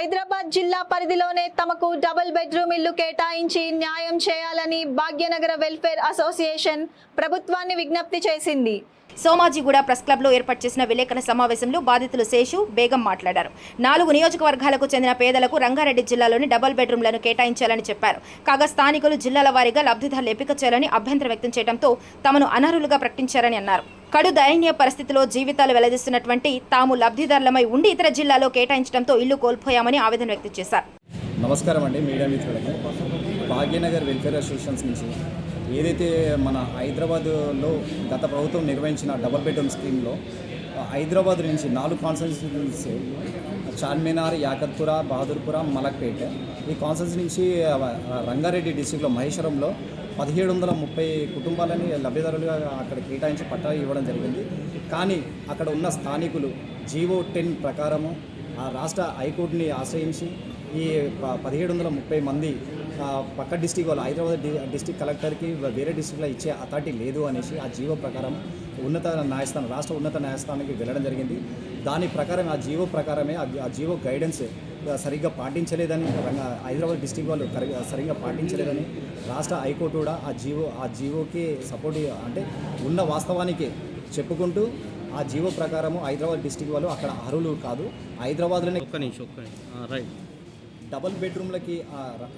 హైదరాబాద్ జిల్లా పరిధిలోనే తమకు డబుల్ బెడ్రూమ్ ఇల్లు కేటాయించి న్యాయం చేయాలని భాగ్యనగర వెల్ఫేర్ అసోసియేషన్ ప్రభుత్వాన్ని విజ్ఞప్తి చేసింది. సోమాజిగూడ ప్రెస్ క్లబ్లో ఏర్పాటు చేసిన విలేకరుల సమావేశంలో బాధితులు శేషు బేగం మాట్లాడారు. నాలుగు నియోజకవర్గాలకు చెందిన పేదలకు రంగారెడ్డి జిల్లాలోని డబుల్ బెడ్రూమ్లను కేటాయించాలని చెప్పారు. కాగా స్థానికులు జిల్లాల వారీగా లబ్ధిదారులు ఎంపిక చేయాలని అభ్యంతరం వ్యక్తం చేయడంతో తమను అనర్హులుగా ప్రకటించారని అన్నారు. కడు దయనీయ పరిస్థితిలో జీవితాలు వెల్లదిస్తున్నటువంటి తాము లబ్ధిదారులమై ఉండి ఇతర జిల్లాలో కేటాయించడంతో ఇల్లు కోల్పోయామని ఆవేదన వ్యక్తం చేశారు. నమస్కారం అండి మీడియా మిత్రులకి. భాగ్యనగర్ వెల్ఫేర్ అసోసియేషన్స్ నుంచి ఏదైతే మన హైదరాబాద్లో గత ప్రభుత్వం నిర్వహించిన డబుల్ బెడ్రూమ్ స్కీమ్లో హైదరాబాద్ నుంచి నాలుగు కాన్స్టిట్యూన్సీస్ చార్మినార్ యాకత్పుర బహదూర్పుర మలక్పేట. ఈ కాన్సల్స్ నుంచి రంగారెడ్డి డిస్టిక్లో మహేశ్వరంలో పదిహేడు వందల ముప్పై కుటుంబాలని లబ్ధిదారులుగా అక్కడ కేటాయించి పట్టా ఇవ్వడం జరిగింది. కానీ అక్కడ ఉన్న స్థానికులు జీవో టెన్ ప్రకారము ఆ రాష్ట్ర హైకోర్టుని ఆశ్రయించి ఈ పదిహేడు వందల ముప్పై మంది పక్క డిస్టిక్ వాళ్ళు హైదరాబాద్ డిస్టిక్ కలెక్టర్కి వేరే డిస్టిక్లో ఇచ్చే అథారిటీ లేదు అనేసి ఆ జీవో ప్రకారం ఉన్నత న్యాయస్థానం రాష్ట్ర ఉన్నత న్యాయస్థానానికి వెళ్ళడం జరిగింది. దాని ప్రకారం ఆ జీవో ప్రకారమే ఆ జీవో గైడెన్స్ సరిగ్గా పాటించలేదని హైదరాబాద్ డిస్టిక్ వాళ్ళు కరి- సరిగ్గా పాటించలేదని రాష్ట్ర హైకోర్టు కూడా ఆ జీవో ఆ జీవోకి సపోర్ట్ అంటే ఉన్న వాస్తవానికి చెప్పుకుంటూ ఆ జీవో ప్రకారము హైదరాబాద్ డిస్టిక్ వాళ్ళు అక్కడ అర్హులు కాదు. హైదరాబాద్లోనే ఒక్క నిమిషం ఒక్క నిమిషం. రైట్. డబల్ బెడ్రూమ్లకి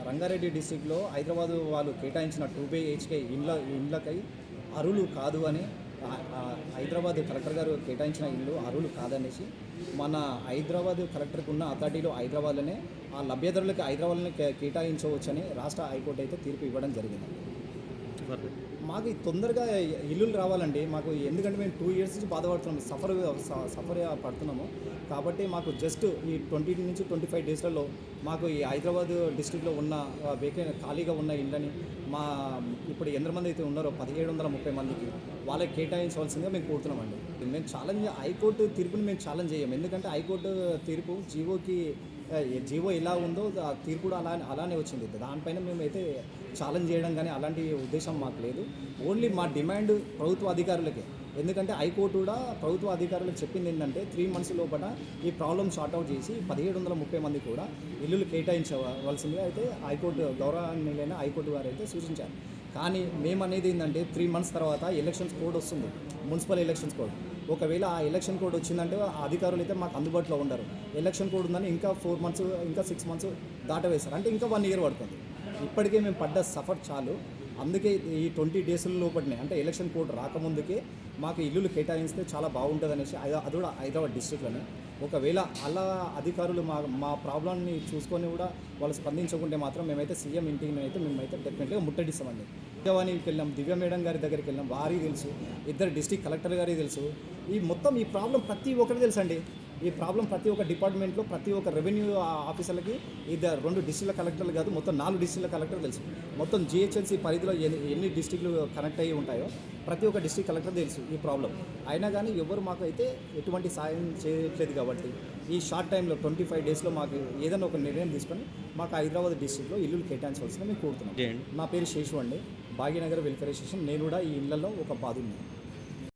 రంగారెడ్డి డిస్టిక్లో హైదరాబాద్ వాళ్ళు కేటాయించిన టూ బిహెచ్కే ఇండ్ల ఇండ్లకై అరువులు కాదు అని హైదరాబాద్ కలెక్టర్ గారు కేటాయించిన ఇల్లు అరువులు కాదనేసి మన హైదరాబాద్ కలెక్టర్కి ఉన్న అథారిటీలో హైదరాబాద్లోనే ఆ లభ్యతరులకు హైదరాబాద్లోనే కేటాయించవచ్చని రాష్ట్ర హైకోర్టు అయితే తీర్పు ఇవ్వడం జరిగింది మాకు తొందరగా ఇల్లులు రావాలండి. మాకు ఎందుకంటే మేము టూ ఇయర్స్ నుంచి బాధపడుతున్నాం సఫర్ స- సఫర్ పడుతున్నాము. కాబట్టి మాకు జస్ట్ ఈ ట్వంటీ నుంచి ట్వంటీ ఫైవ్ డేస్లలో మాకు ఈ హైదరాబాద్ డిస్టిక్లో ఉన్న వేకే ఖాళీగా ఉన్న ఇళ్ళని మా ఇప్పుడు ఎంతమంది అయితే ఉన్నారో పదిహేడు వందల ముప్పై మందికి వాళ్ళకి కేటాయించవలసిందిగా మేము కోరుతున్నామండి. మేము ఛాలెంజ్ హైకోర్టు తీర్పుని మేము ఛాలెంజ్ చేయం ఎందుకంటే హైకోర్టు తీర్పు జీవోకి జీవో ఎలా ఉందో ఆ తీర్పు కూడా అలా అలానే వచ్చింది. దానిపైన మేమైతే ఛాలెంజ్ చేయడం కానీ అలాంటి ఉద్దేశం మాకు లేదు. ఓన్లీ మా డిమాండ్ ప్రభుత్వ అధికారులకే. ఎందుకంటే హైకోర్టు కూడా ప్రభుత్వ అధికారులకు చెప్పింది ఏంటంటే త్రీ మంత్స్ లోపల ఈ ప్రాబ్లమ్ సార్ట్అవుట్ చేసి పదిహేడు వందల ముప్పై మంది కూడా ఇల్లులు కేటాయించవలసిందిగా అయితే హైకోర్టు గౌరవనీయులైన హైకోర్టు వారు అయితే సూచించారు. కానీ మేము అనేది ఏంటంటే త్రీ మంత్స్ తర్వాత ఎలక్షన్స్ కోడ్ వస్తుంది మున్సిపల్ ఎలక్షన్స్ కోడ్ ఒకవేళ ఆ ఎలక్షన్ కోడ్ వచ్చిందంటే ఆ అధికారులు అయితే మాకు అందుబాటులో ఉండరు. ఎలక్షన్ కోడ్ ఉందని ఇంకా ఫోర్ మంత్స్ ఇంకా సిక్స్ మంత్స్ దాటవేశారు. అంటే ఇంకా వన్ ఇయర్ పడుతుంది. ఇప్పటికే మేము పడ్డ సఫర్ చాలు. అందుకే ఈ ట్వంటీ డేస్ లోపలనే అంటే ఎలక్షన్ కోడ్ రాకముందుకే మాకు ఇల్లులు కేటాయిస్తే చాలా బాగుంటుంది అనేసి అది అది కూడా హైదరాబాద్ డిస్ట్రిక్ట్లోనే. ఒకవేళ అలా అధికారులు మా మా ప్రాబ్లమ్ని చూసుకొని కూడా వాళ్ళు స్పందించకుంటే మాత్రం మేమైతే సీఎం ఇంటికి అయితే మేమైతే డెఫినెట్గా ముట్టడిస్తామండి. దివ్యవాణికి వెళ్ళాం దివ్య మేడం గారి దగ్గరికి వెళ్ళాం వారికి తెలుసు ఇద్దరు డిస్టిక్ కలెక్టర్ గారికి తెలుసు ఈ మొత్తం ఈ ప్రాబ్లం ప్రతి ఒక్కరికి తెలుసు అండి ఈ ప్రాబ్లం ప్రతి ఒక్క డిపార్ట్మెంట్లో ప్రతి ఒక్క రెవెన్యూ ఆఫీసర్లకి ఇద్దరు రెండు డిస్టిక్ల కలెక్టర్లు కాదు మొత్తం నాలుగు డిస్టిక్ల కలెక్టర్ తెలుసు. మొత్తం జిహెచ్ఎంసీ పరిధిలో ఎన్ని ఎన్ని డిస్టిక్లు కనెక్ట్ అయ్యి ఉంటాయో ప్రతి ఒక్క డిస్టిక్ కలెక్టర్ తెలుసు ఈ ప్రాబ్లం. అయినా కానీ ఎవరు మాకు అయితే ఎటువంటి సాయం చేయట్లేదు కాబట్టి ఈ షార్ట్ టైంలో ట్వంటీ ఫైవ్ డేస్లో మాకు ఏదైనా ఒక నిర్ణయం తీసుకొని మాకు హైదరాబాద్ డిస్టిక్లో ఇల్లులు కేటాయించవలసిన మేము కోరుతున్నాం. నా పేరు శేషు అండి. Bhagyanagar welfare association. నేను కూడా ఈ ఇళ్ళలో ఒక బాధున్నాను